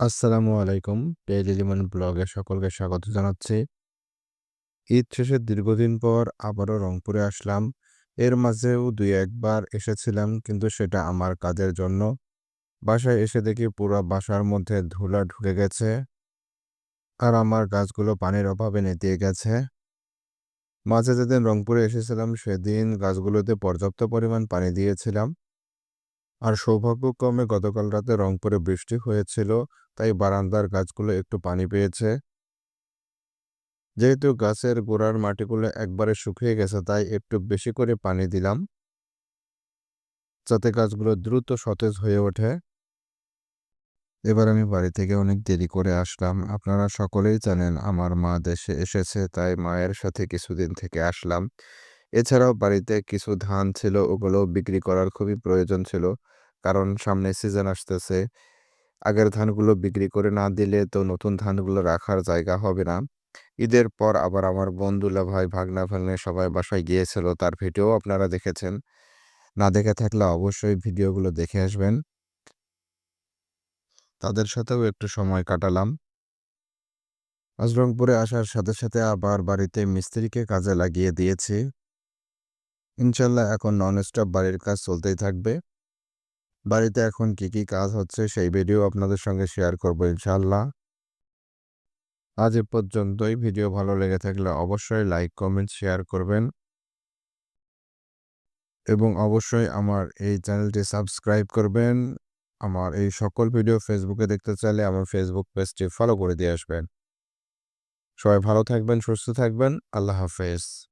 আসসালামু আলাইকুম। ডেইলি লিমন ব্লগে সকলকে স্বাগত জানাচ্ছি। ঈদ শেষে দীর্ঘদিন পর আবারও রংপুরে আসলাম। এর মাঝেও দুই একবার এসেছিলাম, কিন্তু সেটা আমার কাজের জন্য। বাসায় এসে দেখি পুরো বাসার মধ্যে ধুলা ঢুকে গেছে। আর আমার গাছগুলো পানির অভাবে নেতিয়ে গেছে। মাঝে যেদিন রংপুরে এসেছিলাম, সেদিন গাছগুলোতে পর্যাপ্ত পরিমাণ পানি দিয়েছিলাম। আর সৌভাগ্যক্রমে গতকাল রাতে রংপুরে বৃষ্টি হয়েছিল, তাই বারান্দার গাছগুলো একটু পানি পেয়েছে। যেহেতু গাছের গোড়ার মাটিগুলো একবারে শুকিয়ে গেছে, তাই একটু বেশি করে পানি দিলাম। যাতে গাছগুলো দ্রুত সতেজ হয়ে ওঠে। এবার আমি বাড়ি থেকে অনেক দেরি করে আসলাম। আপনারা সকলেই জানেন, আমার মা দেশে এসেছে, তাই মায়ের সাথে কিছুদিন থেকে আসলাম। এছাড়াও বাড়িতে কিছু ধান ছিল, ওগুলো বিক্রি করার খুবই প্রয়োজন ছিল। কারণ সামনে সিজন আসতেছে। আগের ধানগুলো বিক্রি করে না দিলে তো নতুন ধানগুলো রাখার জায়গা হবে না। ঈদের পর আবার আমার বন্ধুলা ভাই, ভাগনা ভাগ্নে সবাই বাসায় গিয়েছিল, তার ভিডিও আপনারা দেখেছেন। না দেখে থাকলে অবশ্যই ভিডিওগুলো দেখে আসবেন। তাদের সাথেও একটু সময় কাটালাম। আজ রংপুরে আসার সাথে সাথে আবার বাড়িতে মিস্ত্রিকে কাজে লাগিয়ে দিয়েছি। ইনশাল্লাহ এখন নন স্টপ বাড়ির কাজ চলতেই থাকবে। বাড়িতে এখন কি কি কাজ হচ্ছে সেই ভিডিও আপনাদের সঙ্গে শেয়ার করব ইনশাল্লাহ। আজ এ পর্যন্তই। ভিডিও ভালো লেগে থাকলে অবশ্যই লাইক কমেন্ট শেয়ার করবেন। এবং অবশ্যই আমার এই চ্যানেলটি সাবস্ক্রাইব করবেন। আমার এই সকল ভিডিও ফেসবুকে দেখতে চাইলে আমার ফেসবুক পেজটি ফলো করে দিয়ে আসবেন। সবাই ভালো থাকবেন, সুস্থ থাকবেন। আল্লাহ হাফেজ।